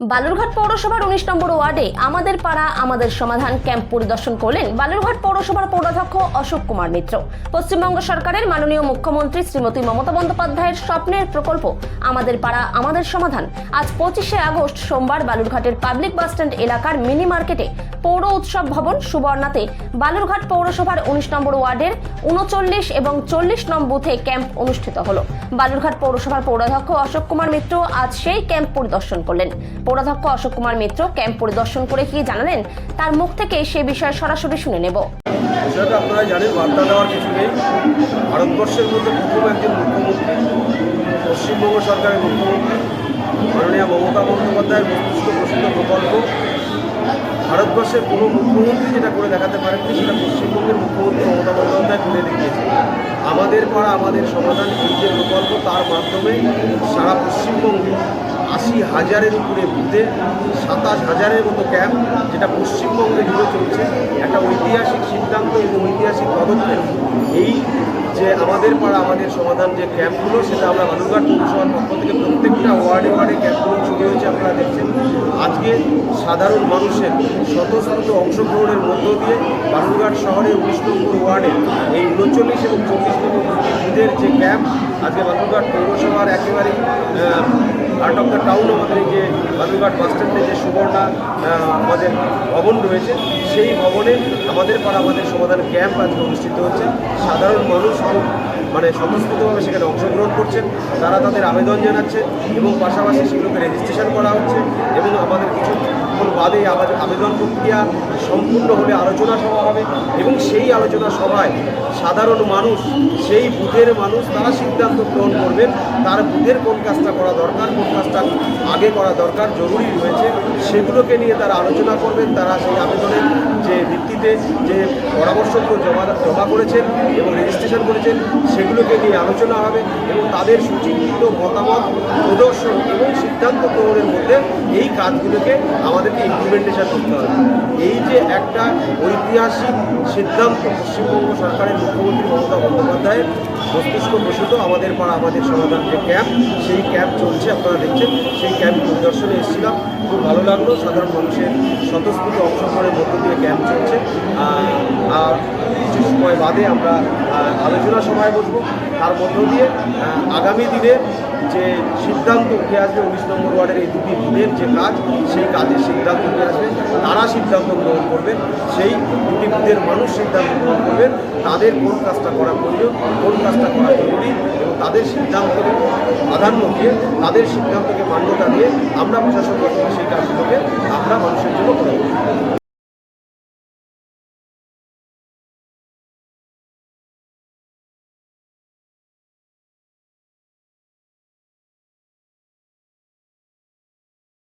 বালুরঘাট পৌরসভার উনিশ নম্বর ওয়ার্ডে আমাদের পাড়া, আমাদের সমাধান ক্যাম্প পরিদর্শন করলেন বালুরঘাট পৌরসভার পৌরাধ্যক্ষ অশোক কুমার মিত্র। পশ্চিমবঙ্গ সরকারের মাননীয় মুখ্যমন্ত্রী শ্রীমতী মমতা বন্দ্যোপাধ্যায়ের স্বপ্নের প্রকল্প, আমাদের পাড়া, আমাদের সমাধান। আজ পঁচিশে আগস্ট সোমবার বালুরঘাটের পাবলিক বাসস্ট্যান্ড এলাকার মিনি মার্কেটে পৌর উৎসব ভবন সুবর্ণাতে বালুরঘাট পৌরসভার উনিশ নম্বর ওয়ার্ডের উনচল্লিশ এবং চল্লিশ নম বুথে ক্যাম্প অনুষ্ঠিত হলো। বালুরঘাট পৌরসভার পৌরাধ্যক্ষ অশোক কুমার মিত্র আজ সেই ক্যাম্প পরিদর্শন করলেন। পৌরাধ্যক্ষ অশোক কুমার মিত্র ক্যাম্প পরিদর্শন করে কি জানালেন, তার মুখ থেকে সে বিষয়ে সরাসরি শুনে নেব। বিষয়টা আপনারা জানেন, বার্তা দেওয়ার কিছু নেই। ভারতবর্ষের মধ্যে প্রথম একজন মুখ্যমন্ত্রী, পশ্চিমবঙ্গ সরকারের মুখ্যমন্ত্রী, মাননীয় মমতা বন্দ্যোপাধ্যায়ের মস্তিষ্ক প্রসিদ্ধ প্রকল্প। ভারতবর্ষের কোনো মুখ্যমন্ত্রী যেটা করে দেখাতে পারেননি, সেটা পশ্চিমবঙ্গের মুখ্যমন্ত্রী মমতা বন্দ্যোপাধ্যায় করে দেখিয়েছে আমাদের পাড়া, আমাদের সমাধান যে প্রকল্প, তার মাধ্যমে সারা পশ্চিমবঙ্গে আশি হাজারের উপরে বুথে, সাতাশ হাজারের মতো ক্যাম্প, যেটা পশ্চিমবঙ্গে জুড়ে চলছে, একটা ঐতিহাসিক সিদ্ধান্ত এবং ঐতিহাসিক পদক্ষেপ। এই যে আমাদের পাড়া, আমাদের সমাধান যে ক্যাম্পগুলো, সেটা আমরা বালুরঘাট পৌরসভার পক্ষ থেকে প্রত্যেকটা ওয়ার্ডে ওয়ার্ডে ক্যাম্পগুলো শুরু হয়েছে, আপনারা দেখছেন। আজকে সাধারণ মানুষের স্বতঃস্ফূর্ত অংশগ্রহণের মধ্য দিয়ে বালুরঘাট শহরে উনিশ নম্বর ওয়ার্ডে এই উনচল্লিশ এবং চল্লিশ নম্বর যে ক্যাম্প, আজকে বালুরঘাট পৌরসভার একেবারেই হার্ট অফ দ্য টাউন আমাদের যে বালুরঘাট বাসস্ট্যান্ডে যে সুবর্ণা আমাদের ভবন রয়েছে, সেই ভবনে আমাদের পাড়া আমাদের সমাধান ক্যাম্প আজকে অনুষ্ঠিত হচ্ছে। সাধারণ মানুষ মানে স্বতঃস্ফূর্তভাবে সেখানে অংশগ্রহণ করছেন। তারা তাদের আবেদন জানাচ্ছে এবং পাশাপাশি সেগুলোকে রেজিস্ট্রেশন করা হচ্ছে এবং আমাদের কিছুক্ষণ বাদে আবেদন প্রক্রিয়া সম্পূর্ণ হলে আলোচনা সভা হবে এবং সেই আলোচনা সভায় সাধারণ মানুষ, সেই বুথের মানুষ তারা সিদ্ধান্ত গ্রহণ করবেন। তার বুথের কোন কাজটা করা দরকার, কোন কাজটা আগে করা দরকার, জরুরি রয়েছে, সেগুলোকে নিয়ে তারা আলোচনা করবেন, তারা সেই আবেদনের যে ভিত্তিতে যে পরামর্শগুলো জমা জমা করেছেন এবং রেজিস্ট্রেশন করেছেন, সেগুলোকে নিয়ে আলোচনা হবে এবং তাদের সুচিন্তিত মতামত, প্রদর্শন এবং সিদ্ধান্ত গ্রহণের মধ্যে এই কাজগুলোকে আমাদেরকে ইমপ্লিমেন্টেশন করতে হবে। এই যে একটা ঐতিহাসিক সিদ্ধান্ত পশ্চিমবঙ্গ সরকারের মুখ্যমন্ত্রী মমতা বন্দ্যোপাধ্যায়ের মস্তিষ্ক প্রসূত আমাদের পাড়া, আমাদের সমাধান যে ক্যাম্প সেই ক্যাম্প চলছে, আপনারা দেখছেন, সেই ক্যাম্প পরিদর্শনে এসেছিলাম। খুব ভালো লাগল, সাধারণ মানুষের স্বতঃস্ফূর্ত অংশগ্রহণের মধ্য দিয়ে ক্যাম্প চলছে আর কিছু সময় বাদে আমরা আলোচনা সভায় বসবো। তার মধ্য দিয়ে আগামী দিনে যে সিদ্ধান্ত উঠে আসবে উনিশ নম্বর ওয়ার্ডের এই দুটি বুথের যে কাজ, সেই কাজের সিদ্ধান্ত উঠে আসবে। তারা সিদ্ধান্ত গ্রহণ করবেন সেই দুটি বুথের মানুষ সিদ্ধান্ত গ্রহণ করবেন তাদের কোন কাজটা করা প্রয়োজন, কোন কাজটা করা জরুরি এবং তাদের সিদ্ধান্তকে প্রাধান্য দিয়ে, তাদের সিদ্ধান্তকে মান্যতা দিয়ে আমরা প্রশাসন সেই কাজগুলোকে আমরা মানুষের জন্য করে।